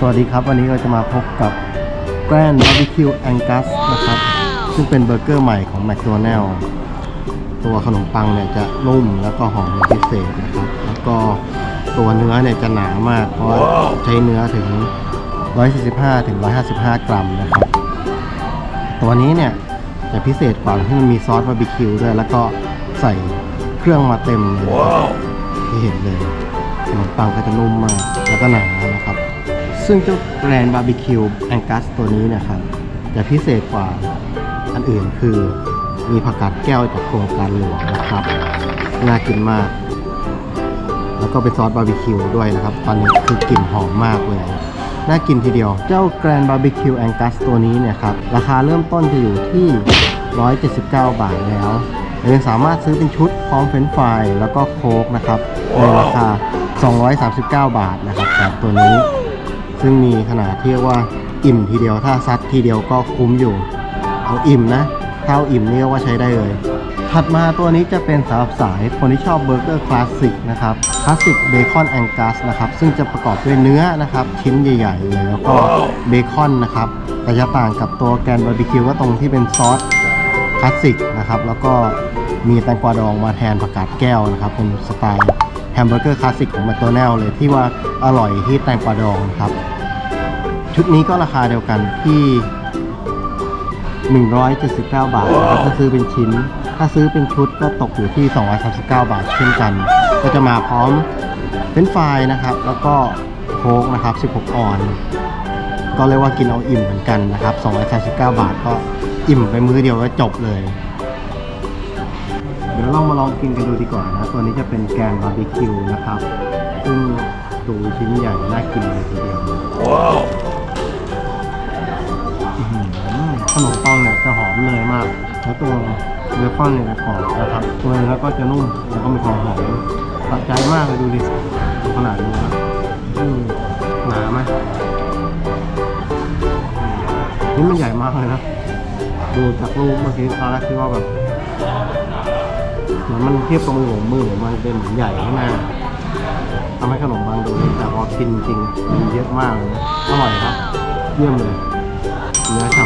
สวัสดีครับ วันนี้เราจะมาพบกับ Grand Barbecue Angus นะครับ ซึ่งเป็นเบอร์เกอร์ใหม่ของ McDonald's ตัวขนมปังเนี่ยจะนุ่มแล้วก็หอมเป็นพิเศษนะครับ แล้วก็ตัวเนื้อเนี่ยจะหนามาก เพราะว่าใช้เนื้อถึง 145ถึง155 กรัมนะครับ ตัวนี้เนี่ยจะพิเศษกว่าที่มันมีซอสบาร์บีคิวด้วย แล้วก็ใส่เครื่องมาเต็มเลยนะครับที่เห็นเลยขนมปังก็จะนุ่มมาก แล้วก็หนานะครับ ซึ่งเจ้าแกรนบาร์บีคิวแองกัสตัวนี้นะครับ จะพิเศษกว่าอันอื่นคือมีผักกาดแก้วจากโครงการหลวงนะครับ น่ากินมาก แล้วก็เป็นซอสบาร์บีคิวด้วยนะครับ ตอนนี้คือกลิ่นหอมมากเลย น่ากินทีเดียว เจ้าแกรนบาร์บีคิวแองกัสตัวนี้เนี่ยครับ ราคาเริ่มต้นจะอยู่ที่ 179 บาทแล้วยังสามารถซื้อเป็นชุดพร้อมเฟรนช์ฟรายแล้วก็โค้กนะครับในราคา 239 บาทนะครับแบบตัวนี้ ซึ่งมีขนาดที่เรียกว่าอิ่มทีเดียวถ้าซัดทีเดียวก็คุ้มอยู่ เอาอิ่มนะถ้าเอาอิ่มนี่ก็ว่าใช้ได้เลย ถัดมาตัวนี้จะเป็นสำหรับสายคนที่ชอบเบอร์เกอร์คลาสสิกนะครับคลาสสิกเบคอนแองกัสนะครับซึ่งจะประกอบด้วยเนื้อนะครับ ชิ้นใหญ่ ๆ เลยแล้วก็เบคอนนะครับแต่จะต่างกับตัวแกนบาร์บีคิวก็ตรงที่เป็นซอสคลาสสิกนะครับแล้วก็มีแตงกวาดองมาแทนผักกาดแก้วนะครับเป็นสไตล์แฮมเบอร์เกอร์คลาสสิกของแมคโดนัลล์เลยที่ว่าอร่อยที่แตงกวาดองนะครับ ชุดนี้ก็ราคาเดียวกันที่ 179 บาทนะครับถ้าซื้อเป็นชิ้น ถ้าซื้อเป็นชุดก็ตกอยู่ที่ 239 บาทเช่นกัน ก็จะมาพร้อมเป็นไฟรายนะครับ แล้วก็โค้กนะครับ 16 ออน ก็เรียกว่ากินเอาอิ่มเหมือนกันนะครับ 239 บาทก็อิ่มไปมื้อเดียวก็จบเลย เดี๋ยวเรามาลองกินกันดูดีกว่านะ ตัวนี้จะเป็นแกงบาร์บีคิวนะครับ ซึ่งดูชิ้นใหญ่น่ากินเลยทีเดียวอื้ ขนมปังเนี่ยจะหอมเนยมาก แล้วตัวเบคอนเนี่ยจะกรอบนะครับตัวเนื้อก็จะนุ่มแล้วก็มีความหอมตัดใจมากเลยดูดิขนาดนี้นะอืมหนาไหมนี่มันใหญ่มากเลยนะ ดูจากรูปเมื่อกี้ตอนแรกคิดว่าแบบเหมือนมันเทียบกับมือผมมือผมมันเป็นเหมือนใหญ่ข้างหน้าทำให้ขนมปังดูเล็กแต่พอกินจริงมันเยอะมากเลยอร่อยครับ เยี่ยมเลยเนื้อฉ่ำ